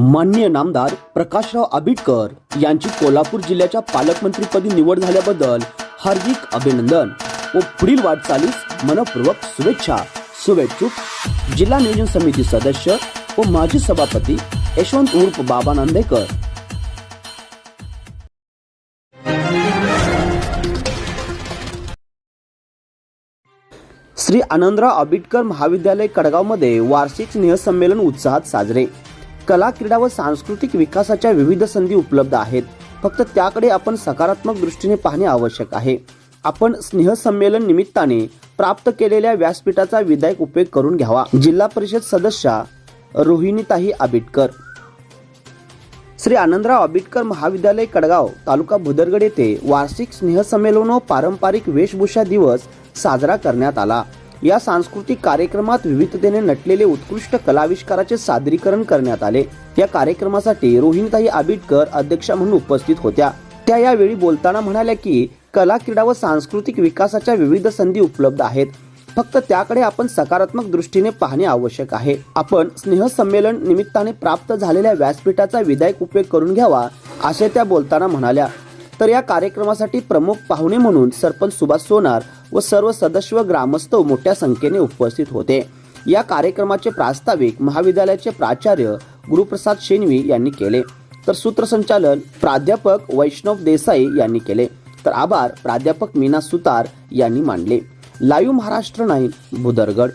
माननीय नामदार प्रकाशराव आबिटकर यांची कोल्हापूर जिल्ह्याच्या पालकमंत्रीपदी निवड झाल्याबद्दल हार्दिक अभिनंदन व पुढील वाटचालीस मनपूर्वक शुभेच्छा. शुभेच्छुक जिल्हा नियोजन समिती सदस्य व माजी सभापती यशवंत उर्फ बाबा नांदेकर. श्री आनंदराव आबिटकर महाविद्यालय कडगावमध्ये वार्षिक स्नेहसंमेलन उत्साहात साजरे. कला क्रीडा व सांस्कृतिक विकासाच्या विविध संधी उपलब्ध आहेत. फक्त त्याकडे आपण सकारात्मक दृष्टीने पाहणे आवश्यक आहे. आपण स्नेहसंमेलन निमित्ताने प्राप्त केलेल्या व्यासपीठाचा विधायक उपयोग करून घ्यावा. जिल्हा परिषद सदस्या रोहिणीताई आबिटकर. श्री आनंदराव आबिटकर महाविद्यालय कडगाव तालुका भुदरगड येथे वार्षिक स्नेहसंमेलन व पारंपरिक वेशभूषा दिवस साजरा करण्यात आला. या सांस्कृतिक कार्यक्रमात विविधतेने नटलेले उत्कृष्ट कलाविष्काराचे सादरीकरण करण्यात आले. या कार्यक्रमासाठी रोहिणीताई आबिटकर अध्यक्षा म्हणून उपस्थित होत्या. त्या यावेळी बोलताना म्हणाल्या की कला क्रीडा व सांस्कृतिक विकासाच्या विविध संधी उपलब्ध आहेत. फक्त त्याकडे आपण सकारात्मक दृष्टीने पाहणे आवश्यक आहे. आपण स्नेहसंमेलन निमित्ताने प्राप्त झालेल्या व्यासपीठाचा विधायक उपयोग करून घ्यावा असे त्या बोलताना म्हणाल्या. तर या कार्यक्रमासाठी प्रमुख पाहुणे म्हणून सरपंच सुभाष सोनार व सर्व सदस्य व ग्रामस्थ मोठ्या संख्येने उपस्थित होते. या कार्यक्रमाचे प्रास्ताविक महाविद्यालयाचे प्राचार्य गुरुप्रसाद शेनवी यांनी केले. तर सूत्रसंचालन प्राध्यापक वैष्णव देसाई यांनी केले. तर आभार प्राध्यापक मीना सुतार यांनी मांडले. लाईव्ह महाराष्ट्र नाही भुदरगड